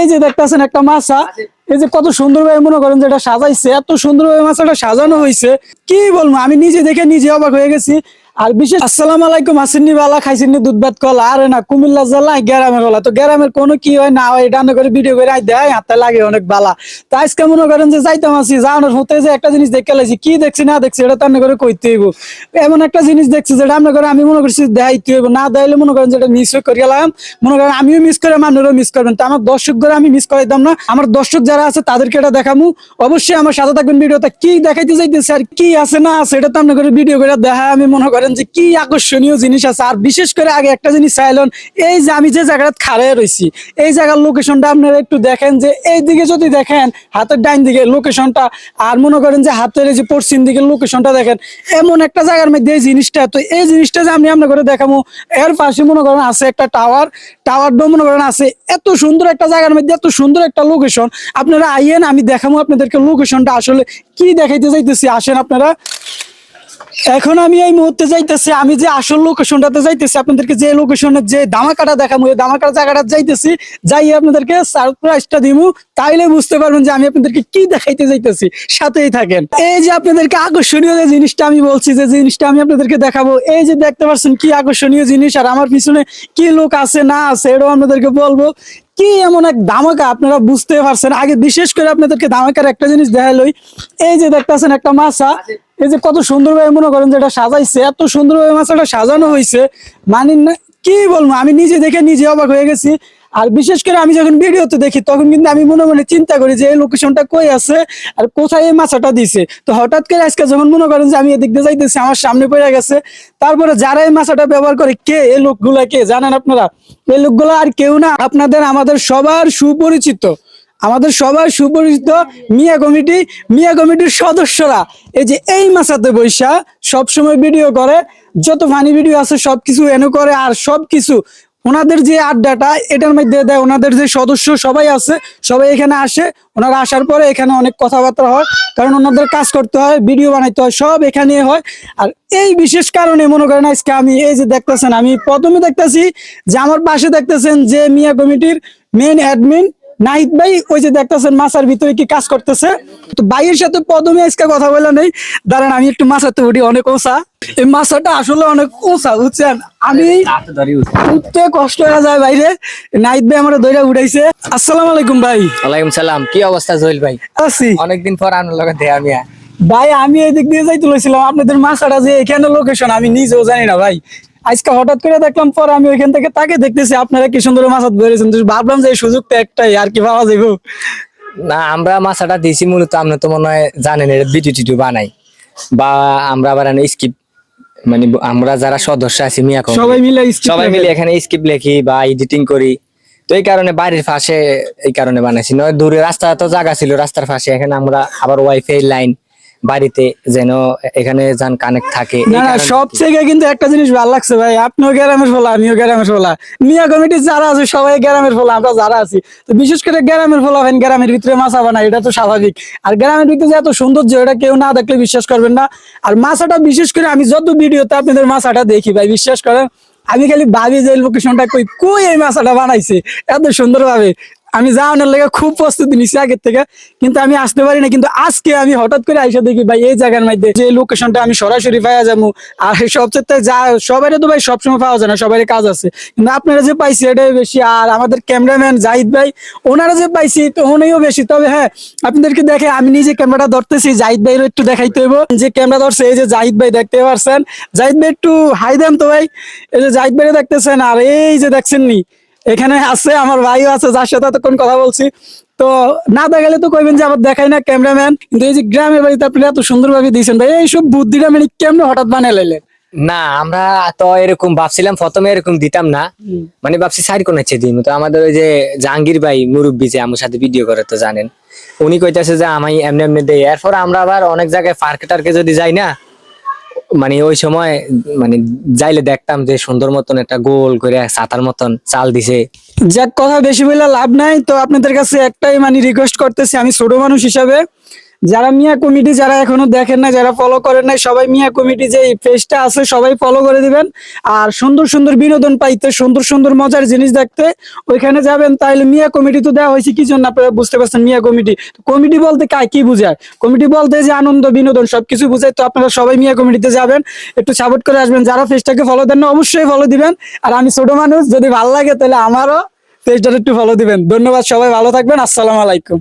এই যে দেখতেছেন একটা মাছা, এই যে কত সুন্দর ভাবে মনে করেন যে এটা সাজাইছে, এত সুন্দরভাবে মাছটা সাজানো হয়েছে। কি বলব, আমি নিজে দেখে নিজে অবাক হয়ে গেছি। আর বিশেষ আসসালাম আলাইকুম আসিননি বালা খাইছিনি দুধ ভাত কলা। আরে না, কুমিল্লা জেলা, গ্রামের বলা। তো গ্রামের কোনো কি হয় না হয় এটা করে ভিডিও করে আই দেয়, হাতে লাগে অনেক বালা। তো আজকে মনে করেন যে যাইতাম আছি, যাওয়ানোর হতে যে একটা জিনিস দেখে লাইছি, কি দেখছি না দেখছি, এটা তার করে কইতে হইব। এমন একটা জিনিস দেখছি যেটা আমরা করে আমি মনে করছি দেখাইতে হইব, না দেখাইলে মনে করেন যেটা মিস করে গেলাম মনে করেন আমিও মিস করে, মানুষও মিস করবেন। তো আমার দর্শক করে আমি মিস করাইতাম না। আমার দর্শক যারা আছে তাদেরকে এটা দেখামু। অবশ্যই আমার সাথে থাকবেন ভিডিওটা কি দেখাইতে চাইতেছে আর কি আছে না আছে, এটা তো করে ভিডিও করে দেখা আমি মনে করেন যে কি আকর্ষণীয় জিনিস আছে। আর বিশেষ করে আগে একটা জিনিস চাইলেন এই যে আমি যে জায়গাটা খাড়ায় রয়েছি এই জায়গার লোকেশনটা আপনারা একটু দেখেন যে এই দিকে যদি দেখেন, হাতের ডাইন দিকে লোকেশনটা আর মনে করেন যে হাতের এই যে পশ্চিম দিকে লোকেশনটা দেখেন, এমন একটা জায়গার মধ্যে এই জিনিসটা, তো এই জিনিসটা যে আমি আপনার করে দেখাবো এর পাশে মনে করেন আছে একটা টাওয়ার টাওয়ারটাও মনে করেন আছে এত সুন্দর একটা জায়গার মধ্যে, এত সুন্দর একটা লোকেশন আপনারা আইয়েন, আমি দেখাবো আপনাদেরকে লোকেশনটা আসলে কি দেখাইতে চাইতেছি, আসেন আপনারা। এখন আমি এই মুহূর্তে যাইতেছি, আমি যে আসল লোকেশনটাতে যাইতেছি, আপনাদেরকে যে লোকেশনের যে দামাকাটা দেখাবো এই দামাকাটা জায়গাটা যাইতেছি যাই আপনাদেরকে সারপ্রাইজটা দিমু, তাইলে বুঝতে পারবেন যে আমি আপনাদেরকে কি দেখাইতে যাইতেছি। সাথেই থাকেন। এই যে আপনাদেরকে আকর্ষণীয় যে জিনিসটা আমি বলছি, যে জিনিসটা আমি আপনাদেরকে দেখাবো, এই যে দেখতে পাচ্ছেন কি আকর্ষণীয় জিনিস, আর আমার পিছনে কি লোক আছে, না আছে, এটাও আপনাদেরকে বলব। কি এমন এক ধামাকা, আপনারা বুঝতে পারছেন। আগে বিশেষ করে আপনাদেরকে ধামাকার একটা জিনিস দেখাইলই এই যে দেখতেছেন একটা মাছা এই যে কত সুন্দরভাবে মনে করেন যে এটা সাজাইছে, এত সুন্দরভাবে মাছটা সাজানো হয়েছে মানে না, কি বলব, আমি নিজে দেখে নিজে অবাক হয়ে গেছি। আর বিশেষ করে আমি যখন ভিডিওতে দেখি, তখন কিন্তু আমি মনে মনে চিন্তা করি যে এই লোকেশনটা কই আছে আর কোথায় এই মাছটা দিছে। তো হঠাৎ করে আজকে যখন মনে করেন যে আমি এদিক দিয়ে যাইতেছি, আমার সামনে পড়ে গেছে। তারপরে যারা এই মাছটা ব্যবহার করে, কে এই লোকগুলা কে? জানেন আপনারা? এই লোকগুলো আর কেউ না, আপনাদের, আমাদের সবার সুপরিচিত। আমাদের সবাই সুপরিচিত মিয়া কমিটি, মিয়া কমিটির সদস্যরা। এই যে এই মাসাতে বৈশা সবসময় ভিডিও করে, যত ফানি ভিডিও আছে সবকিছু এনে করে আর সবকিছু ওনাদের যে আড্ডাটা, এটার মধ্যে দেয় ওনাদের যে সদস্য সবাই আছে, সবাই এখানে আসে। ওনারা আসার পরে এখানে অনেক কথাবার্তা হয়, কারণ ওনাদের কাজ করতে হয় ভিডিও বানাইতে হয়, সব এখানে হয়। আর এই বিশেষ কারণে মনে করেন আজকে আমি এই যে দেখতেছেন, আমি প্রথমে দেখতেছি যে আমার পাশে দেখতেছেন যে মিয়া কমিটির মেন অ্যাডমিন নাহিদ ভাই ওই যে দেখতেছেন মাছার ভিতরে কি কাজ করতেছে? তো ভাইয়ের সাথে প্রথমে আজকে কথা বলে নেই। দাঁড়ান আমি একটু মাছাতে উঠি অনেক ওসা এই মাছাটা আসলে অনেক ওসা বুঝছেন? আমি উঠতে কষ্ট হয়ে যায় বাইরে। নাহিদ ভাই আমার দইরা উঠাইছে। আসসালামু আলাইকুম ভাই। ওয়ালাইকুম সালাম কি অবস্থা জহিল ভাই? আছি। অনেকদিন পর আনার লগে দেয়া মিয়া। ভাই আমি এদিক দিয়ে যাই তুলেছিলাম আপনাদের মাছাটা যে এখানে লোকেশন আমি নিজেও জানি না ভাই। আজকে হঠাৎ করে দেখলাম পর আমি ওইখান থেকে তাকে দেখতেছি আপনারা কি সুন্দর মাছাত বেরিয়েছেন ভাবলাম যে এই সুযোগটা একটাই আর কি পাওয়া যাব না আমরা মাছাটা দিছি মূলত আপনি তো মনে হয় জানেন এটা ভিডিও টিডিও বানাই। বা আমরা আবার স্কিপ মানে আমরা যারা সদস্য আছি মিয়া সবাই মিলে সবাই মিলে এখানে স্কিপ লেখি বা এডিটিং করি। তো এই কারণে বাড়ির পাশে এই কারণে বানাইছি। নয় দূরে রাস্তা তো জায়গা ছিল রাস্তার পাশে। এখানে আমরা আবার ওয়াইফাই লাইন বাড়িতে যেন এখানে যান কানেক্ট থাকে না না সব থেকে কিন্তু একটা জিনিস ভালো লাগছে ভাই আপনিও গ্রামের ফোলা আমিও গ্রামের ফোলা। মিয়া কমিটির যারা আছে সবাই গ্রামের ফোলা আমরা যারা আছি। তো বিশেষ করে গ্রামের ফোলা ভাই গ্রামের ভিতরে মাছা বানায় এটা তো স্বাভাবিক। আর গ্রামের ভিতরে যে এত সৌন্দর্য এটা কেউ না দেখলে বিশ্বাস করবেন না। আর মাছাটা বিশেষ করে আমি যত ভিডিওতে আপনাদের মাছাটা দেখি ভাই বিশ্বাস করেন আমি খালি ভাবি যে লোকেশনটা কই কই এই মাছাটা বানাইছে এত সুন্দর ভাবে আমি যাওয়ানোর লেগে খুব প্রস্তুতি নিছি আগের থেকে, কিন্তু আমি আসতে পারি না, কিন্তু আজকে আমি হঠাৎ করে আইসা দেখি ভাই এই জায়গার মধ্যে যে লোকেশনটা আমি সরাসরি পাওয়া যাব। আর সবচেয়ে যা সবাই তো ভাই সবসময় পাওয়া যায় না সবারই কাজ আছে। কিন্তু আপনারা যে পাইছি এটাই বেশি, আর আমাদের ক্যামেরাম্যান জাহিদ ভাই, ওনারা যে পাইছি তো উনিও বেশি। তবে হ্যাঁ আপনাদেরকে দেখে আমি নিজে ক্যামেরাটা ধরতেছি, জাহিদ ভাইয়ের একটু দেখাইতে হইব। যে ক্যামেরা ধরছে, এই যে জাহিদ ভাই দেখতে পারছেন। জাহিদ ভাই একটু হাই দেন তো ভাই। এই যে জাহিদ ভাই দেখতেছেন, আর এই যে দেখছেন নি এখানে আছে আমার ভাইও আছে যার সাথে এতক্ষণ কথা বলছি। তো না দেখালে তো কইবেন যে আবার দেখাই না ক্যামেরাম্যান। কিন্তু এই যে গ্রামের বাড়িতে আপনি এত সুন্দরভাবে দিয়েছেন ভাই এইসব বুদ্ধিটা মানে কেমনে হঠাৎ বানিয়ে লাইলেন? না আমরা তো এরকম ভাবছিলাম প্রথমে এরকম দিতাম না। মানে ভাবছি সাইড কোন হচ্ছে দিন তো আমাদের ওই যে জাহাঙ্গীর ভাই মুরব্বী যে আমার সাথে ভিডিও করে তো জানেন। উনি কইতাছে যে আমি এমনি এমনি দেই এরপর আমরা আবার অনেক জায়গায় পার্কে টার্কে যদি যাই না মানে ওই সময় মানে যাইলে দেখতাম যে সুন্দর মতন একটা গোল করে ছাতার মতন চাল দিছে। যাক, কথা বেশি বলে লাভ নাই। তো আপনাদের কাছে একটাই মানে রিকোয়েস্ট করতেছি, আমি ছোট মানুষ হিসাবে। যারা মিয়া কমিটি যারা এখনও দেখেন না যারা ফলো করেন নাই, সবাই মিয়া কমিটি যে পেজটা আছে, সবাই ফলো করে দিবেন। আর সুন্দর সুন্দর বিনোদন পাইতে, সুন্দর সুন্দর মজার জিনিস দেখতে, ওইখানে যাবেন তাহলে মিয়া কমিটি তো দেওয়া হয়েছে, কি জন্য আপনারা বুঝতে পারছেন মিয়া কমিটি? কমিটি বলতে কায় কি বুঝায়? কমিটি বলতে যে আনন্দ, বিনোদন, সবকিছু বুঝায়, তো আপনারা সবাই মিয়া কমিটিতে যাবেন, একটু সাপোর্ট করে আসবেন। যারা পেজটাকে ফলো দেন না, অবশ্যই ফলো দিবেন। আর আমি ছোট মানুষ, যদি ভালো লাগে, তাহলে আমারও পেজটা একটু ফলো দিবেন। ধন্যবাদ সবাই, ভালো থাকবেন, আসসালামু আলাইকুম।